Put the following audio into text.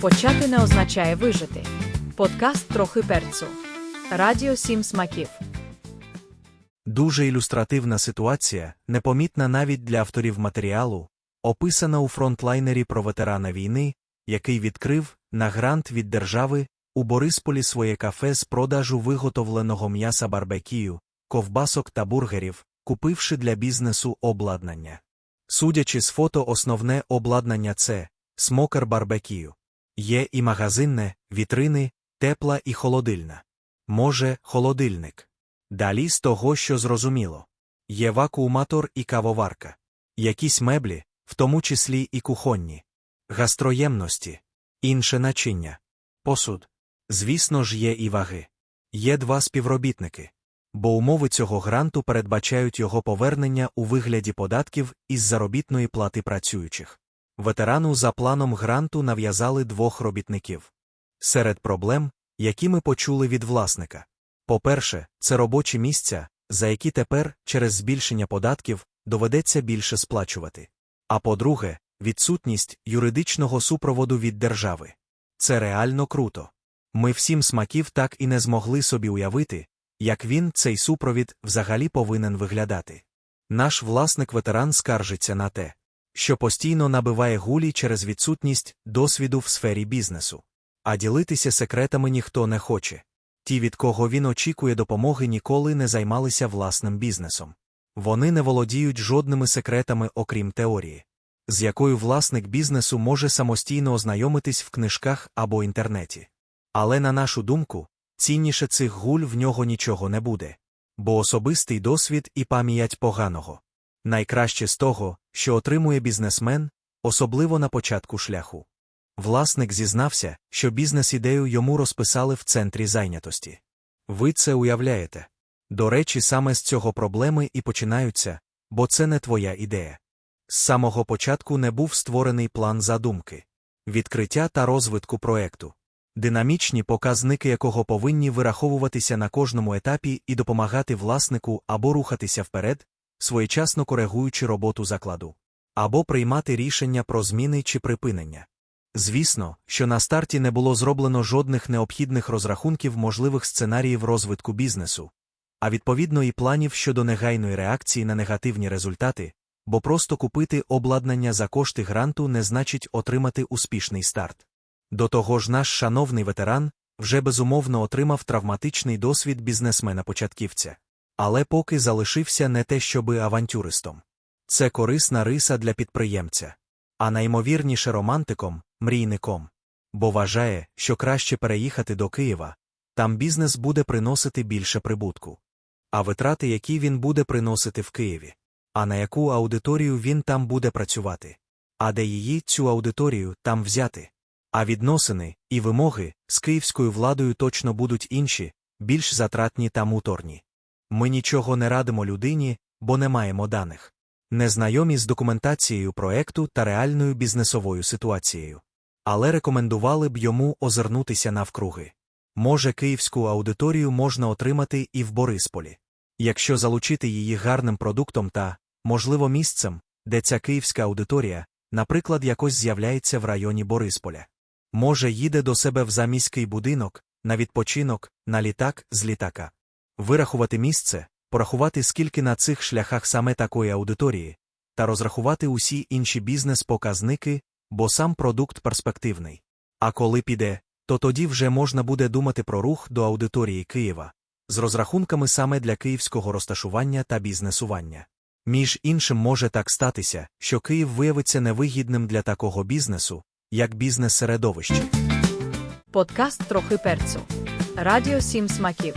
Почати не означає вижити. Подкаст трохи перцю. Радіо сім смаків. Дуже ілюстративна ситуація, непомітна навіть для авторів матеріалу, описана у фронтлайнері про ветерана війни, який відкрив, на грант від держави, у Борисполі своє кафе з продажу виготовленого м'яса барбекію, ковбасок та бургерів, купивши для бізнесу обладнання. Судячи з фото, основне обладнання це смокер барбекію. Є і магазинне, вітрини, тепла і холодильна. Може, холодильник. Далі з того, що зрозуміло. Є вакууматор і кавоварка. Якісь меблі, в тому числі і кухонні. Гастроємності. Інше начиння. Посуд. Звісно ж, є і ваги. Є два співробітники. Бо умови цього гранту передбачають його повернення у вигляді податків із заробітної плати працюючих. Ветерану за планом гранту нав'язали двох робітників. Серед проблем, які ми почули від власника. По-перше, це робочі місця, за які тепер, через збільшення податків, доведеться більше сплачувати. А по-друге, відсутність юридичного супроводу від держави. Це реально круто. Ми всім смаків так і не змогли собі уявити, як він, цей супровід, взагалі повинен виглядати. Наш власник-ветеран скаржиться на те, що постійно набиває гулі через відсутність досвіду в сфері бізнесу. А ділитися секретами ніхто не хоче. Ті, від кого він очікує допомоги, ніколи не займалися власним бізнесом. Вони не володіють жодними секретами, окрім теорії, з якою власник бізнесу може самостійно ознайомитись в книжках або інтернеті. Але, на нашу думку, цінніше цих гуль в нього нічого не буде, бо особистий досвід і пам'ять поганого. Найкраще з того, що отримує бізнесмен, особливо на початку шляху. Власник зізнався, що бізнес-ідею йому розписали в центрі зайнятості. Ви це уявляєте. До речі, саме з цього проблеми і починаються, бо це не твоя ідея. З самого початку не був створений план задумки, відкриття та розвитку проекту, динамічні показники якого повинні вираховуватися на кожному етапі і допомагати власнику або рухатися вперед, своєчасно коригуючи роботу закладу, або приймати рішення про зміни чи припинення. Звісно, що на старті не було зроблено жодних необхідних розрахунків можливих сценаріїв розвитку бізнесу, а відповідно і планів щодо негайної реакції на негативні результати, бо просто купити обладнання за кошти гранту не значить отримати успішний старт. До того ж, наш шановний ветеран вже безумовно отримав травматичний досвід бізнесмена-початківця, але поки залишився не те щоби авантюристом. Це корисна риса для підприємця, а наймовірніше романтиком, мрійником. Бо вважає, що краще переїхати до Києва, там бізнес буде приносити більше прибутку. А витрати, які він буде приносити в Києві, а на яку аудиторію він там буде працювати, а де її цю аудиторію там взяти. А відносини і вимоги з київською владою точно будуть інші, більш затратні та муторні. Ми нічого не радимо людині, бо не маємо даних. Незнайомі з документацією проекту та реальною бізнесовою ситуацією. Але рекомендували б йому озирнутися навкруги. Може, київську аудиторію можна отримати і в Борисполі. Якщо залучити її гарним продуктом та, можливо, місцем, де ця київська аудиторія, наприклад, якось з'являється в районі Борисполя. Може, їде до себе в заміський будинок, на відпочинок, на літак з літака. Вирахувати місце, порахувати, скільки на цих шляхах саме такої аудиторії, та розрахувати усі інші бізнес-показники, бо сам продукт перспективний. А коли піде, то тоді вже можна буде думати про рух до аудиторії Києва з розрахунками саме для київського розташування та бізнесування. Між іншим може так статися, що Київ виявиться невигідним для такого бізнесу, як бізнес-середовище. Подкаст трохи перцю. Радіо сім смаків.